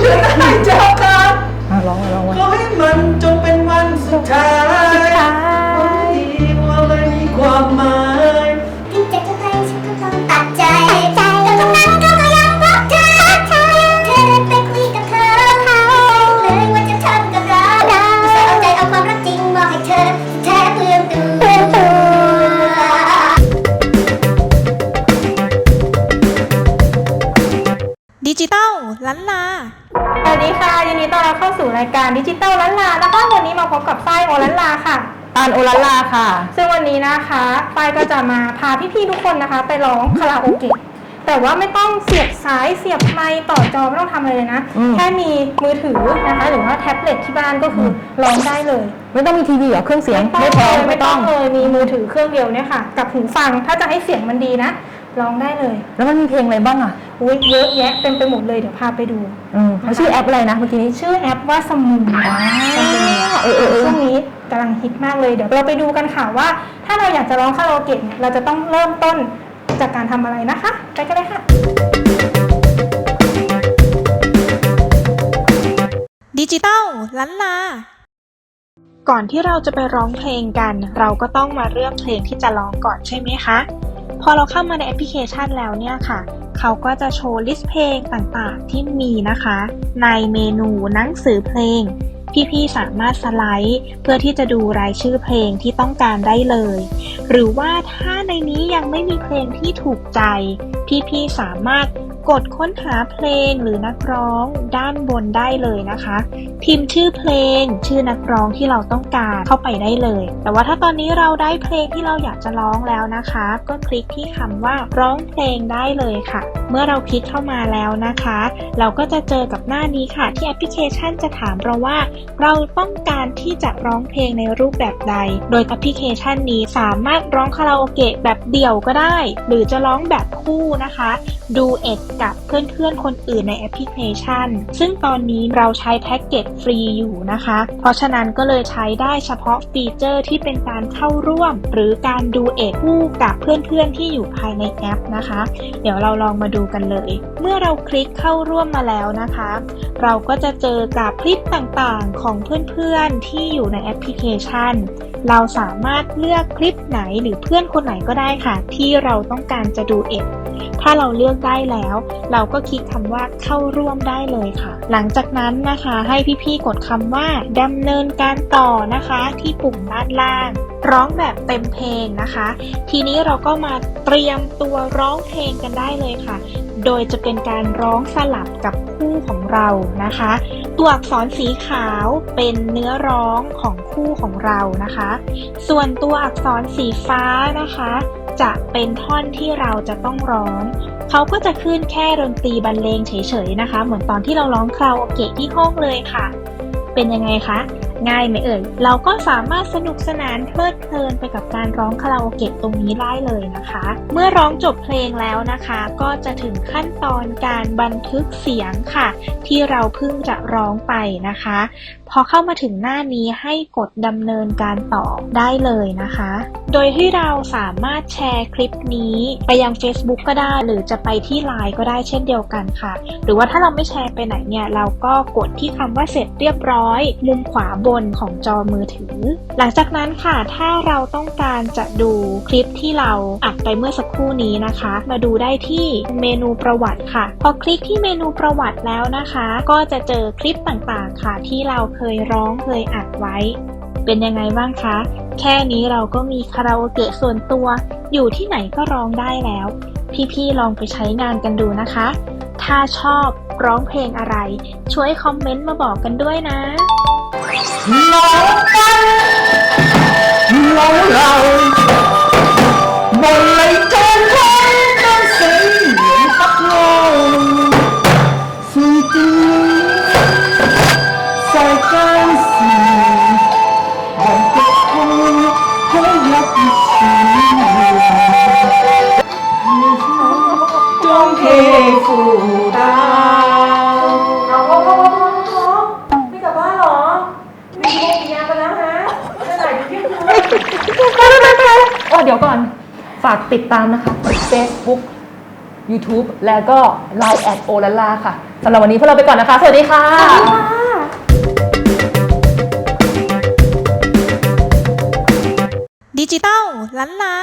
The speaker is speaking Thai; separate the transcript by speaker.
Speaker 1: เหลือได้จากกัน
Speaker 2: อะร้องมาร้องมา
Speaker 1: ขอให้มันจงเป็น
Speaker 3: ดิจิตอลล้านลา
Speaker 4: สวัสดีค่ะยินดีต้อนรับเข้าสู่รายการดิจิตอลล้านลานะคะวันนี้มาพบกับฝ้ายโอล้านลาค่ะ
Speaker 2: ตาลโอลาลาค่ะ
Speaker 4: ซึ่งวันนี้นะคะฝ้ายก็จะมาพาพี่ๆทุกคนนะคะ ไปร้องคาราโอเกะแต่ว่าไม่ต้องเสียบสายเสียบไมค์ต่อจอไม่ต้องทำอะไรเลยนะ
Speaker 2: อืม
Speaker 4: แค่มีมือถือนะคะ หรือว่าแท็บเล็ตที่บ้านก็คืออร้องได้เลย
Speaker 2: ไม่ต้องมีทีวีเหรอเครื่องเสียงไม่พอ
Speaker 4: เลย
Speaker 2: ไม่ต้อง
Speaker 4: เลยมีมือถือเครื่องเดียวเนี่ยค่ะ กับหูฟังถ้าจะให้เสียงมันดีนะร้องได้เลย
Speaker 2: แล้วมันมีเพลงอะไรบ้างอะ
Speaker 4: อุ้ยเยอะแยะเต็มไปหมดเลยเดี๋ยวพาไปดู
Speaker 2: อืมเขาชื่อแอปอะไรนะเมื่อกี้นี้
Speaker 4: ชื่อแอปว่าสมูน
Speaker 2: เออเออเออ
Speaker 4: ช่วงนี้กำลังฮิตมากเลยเดี๋ยวเราไปดูกันค่ะว่า ถ้าเราอยากจะร้องคาราโอเกะเนี่ยเราจะต้องเริ่มต้นจากการทำอะไรนะคะ ไปกันเลยค่ะ
Speaker 3: ดิจิตอลล้านลา
Speaker 5: ก่อนที่เราจะไปร้องเพลงกัน เราก็ต้องมาเลือกเพลงที่จะร้องก่อนใช่ไหมคะ พอเราเข้ามาในแอปพลิเคชันแล้วเนี่ยค่ะ เขาก็จะโชว์ลิสต์เพลงต่างๆ ที่มีนะคะ ในเมนูหนังสือเพลง พี่ๆสามารถสไลด์ เพื่อที่จะดูรายชื่อเพลงที่ต้องการได้เลย หรือว่าถ้าในนี้ยังไม่มีเพลงที่ถูกใจ พี่ๆสามารถ กดค้นหาเพลงหรือนักร้องด้านบนได้เลยนะคะ พิมพ์ชื่อเพลง ชื่อนักร้องที่เราต้องการเข้าไปได้เลย แต่ว่าถ้าตอนนี้เราได้เพลงที่เราอยากจะร้องแล้วนะคะ ก็คลิกที่คำว่าร้องเพลงได้เลยค่ะ เมื่อเราคลิกเข้ามาแล้วนะคะ เราก็จะเจอกับหน้านี้ค่ะ ที่แอปพลิเคชันจะถามเราว่า เราต้องการที่จะร้องเพลงในรูปแบบใด โดยแอปพลิเคชันนี้สามารถร้องคาราโอเกะแบบเดี่ยวก็ได้ หรือจะร้องแบบคู่นะคะ ดูเอ็ดกับเพื่อนๆ คนอื่นในแอปพลิเคชัน ซึ่งตอนนี้เราใช้แพ็กเกจฟรีอยู่นะคะ เพราะฉะนั้นก็เลยใช้ได้เฉพาะฟีเจอร์ที่เป็นการเข้าร่วม หรือการดูเอ็ดคู่กับเพื่อนๆ ที่อยู่ภายในแอปนะคะ เดี๋ยวเราลองมาดูกันเลย เมื่อเราคลิกเข้าร่วมมาแล้วนะคะ เราก็จะเจอกับคลิปต่างๆ ของเพื่อนๆ ที่อยู่ในแอปพลิเคชัน เราสามารถเลือกคลิปไหนหรือเพื่อนคนไหนก็ได้ค่ะ ที่เราต้องการจะดูเอ็ดถ้าเราเลือกได้แล้วเราก็คลิกคำว่าเข้าร่วมได้เลยค่ะ หลังจากนั้นนะคะให้พี่ๆกดคำว่าดำเนินการต่อนะคะ ที่ปุ่มด้านล่าง ร้องแบบเต็มเพลงนะคะ ทีนี้เราก็มาเตรียมตัวร้องเพลงกันได้เลยค่ะ โดยจะเป็นการร้องสลับกับคู่ของเรานะคะ ตัวอักษรสีขาวเป็นเนื้อร้องของคู่ของเรานะคะ ส่วนตัวอักษรสีฟ้านะคะ จะเป็นท่อนที่เราจะต้องร้อง เขาก็จะขึ้นแค่ดนตรีบรรเลงเฉยๆนะคะ เหมือนตอนที่เราร้องคาราโอเกะที่ห้องเลยค่ะ เป็นยังไงคะ ง่ายไหมเอ่ย เราก็สามารถสนุกสนานเพลิดเพลินไปกับการร้องคาราโอเกะตรงนี้ได้เลยนะคะ เมื่อร้องจบเพลงแล้วนะคะ ก็จะถึงขั้นตอนการบันทึกเสียงค่ะ ที่เราเพิ่งจะร้องไปนะคะ พอเข้ามาถึงหน้านี้ให้กดดำเนินการต่อได้เลยนะคะ โดยที่เราสามารถแชร์คลิปนี้ไปยัง Facebook ก็ได้ หรือจะไปที่ Line ก็ได้เช่นเดียวกันค่ะ หรือว่าถ้าเราไม่แชร์ไปไหนเนี่ยเราก็กดที่คำว่าเสร็จเรียบร้อย มุมขวาบนของจอมือถือ หลังจากนั้นค่ะ ถ้าเราต้องการจะดูคลิปที่เราอัดไปเมื่อสักครู่นี้นะคะ มาดูได้ที่เมนูประวัติค่ะ พอคลิกที่เมนูประวัติแล้วนะคะ ก็จะเจอคลิปต่างๆค่ะ ที่เราเคยร้องเคยอัดไว้ เป็นยังไงบ้างคะ แค่นี้เราก็มีคาราโอเกะส่วนตัว อยู่ที่ไหนก็ร้องได้แล้ว พี่ๆลองไปใช้งานกันดูนะคะ ถ้าชอบร้องเพลงอะไร ช่วยคอมเมนต์มาบอกกันด้วยนะ
Speaker 1: น้องกันน้องเราบนไหลจนไว้ต้องเสียง
Speaker 2: เดี๋ยวก่อน ฝากติดตามนะคะ Facebook YouTube แล้วก็ Line แอดโอลาลาค่ะสำหรับวันนี้พวกเราไปก่อนนะคะ สวัสดีค่ะ
Speaker 3: ดิจิตอลล้านลา